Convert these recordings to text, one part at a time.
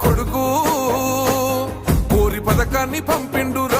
కొడుకు. కోరి పథకాన్ని పంపిండురా.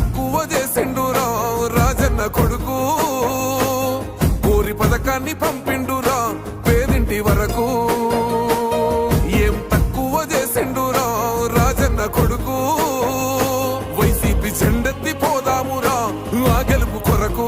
తక్కువ చేసిండురా రాజన్న కొడుకు. ఊరి పథకాన్ని పంపిండురా పేదింటి వరకు. ఏం తక్కువ చేసిండురావు రాజన్న కొడుకు. వైసీపీ చెండెత్తి పోదామురా ఆ గెలుపు కొరకు.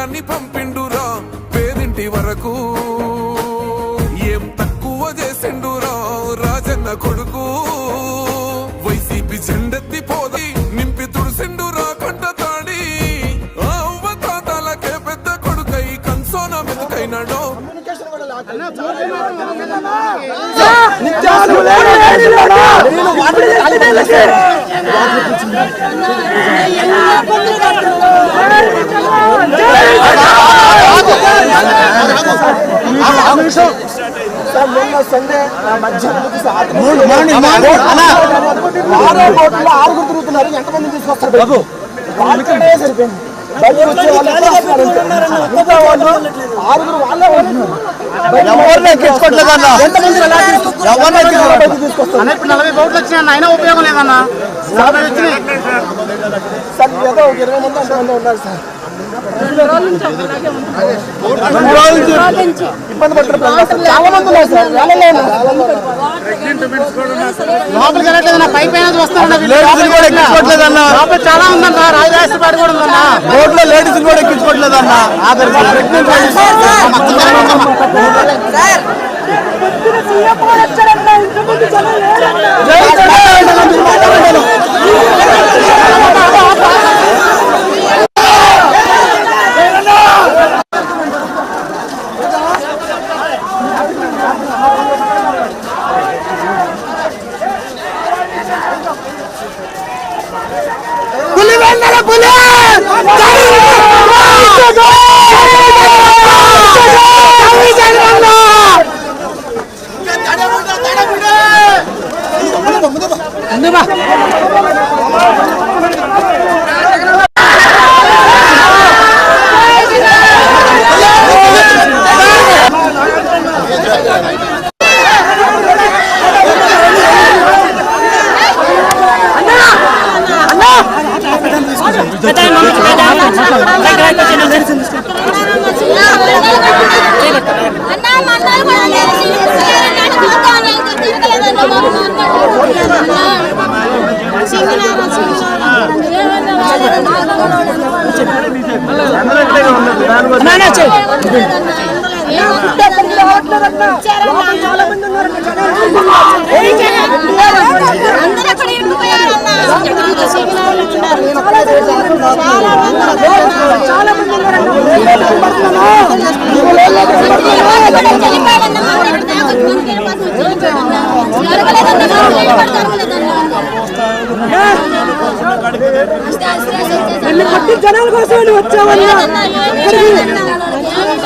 పథకాన్ని పంపిండురా పేదింటి వరకు ఏం తక్కువ చేసిండురా రాజన్న కొడుకు వైసీపీ జెండెత్తి పోది నింపి తుడిసిండురా కంట తాడి ఆ అవ్వ తాతలకే పెద్ద కొడుకై కన్సోన మెతుకైనాడో ఆరో బోట్లో ఆరుగురు తిరుగుతున్నారు ఎంతమంది తీసుకొస్తారు బాబు సరిపోయింది బయట వచ్చే వాళ్ళు ఆరుగురు వాళ్ళే ఉంటున్నారు ఎవరిని ఎంతమంది ఎవరిని ఇప్పుడు నలభై అయినా ఉపయోగం లేదన్నా. నలభై వచ్చినాయి సార్ ఏదో ఒక ఇరవై మంది అంతమంది ఉన్నారు సార్. ఇబ్బంది పడుతున్నారు చాలా మంది సార్ లోపలికి వెళ్ళట్లేదన్న పై పైన వస్తారన్న చాలా ఉందన్న రాజరాజేశ్వర కూడా ఉందన్న రోడ్లో లేడీస్ కూడా ఎక్కించుకోవట్లేదన్న ఆధార్ అన్నా చాలా మంది జనాల కోసం వచ్చావన్నా?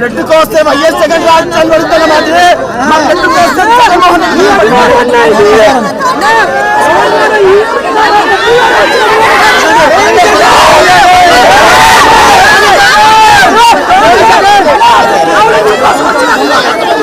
రెడ్డు కోసం వైఎస్ జగన్ రాజ్యాన్ని పడుతున్న మాత్రమే జగన్మోహన్ రెడ్డి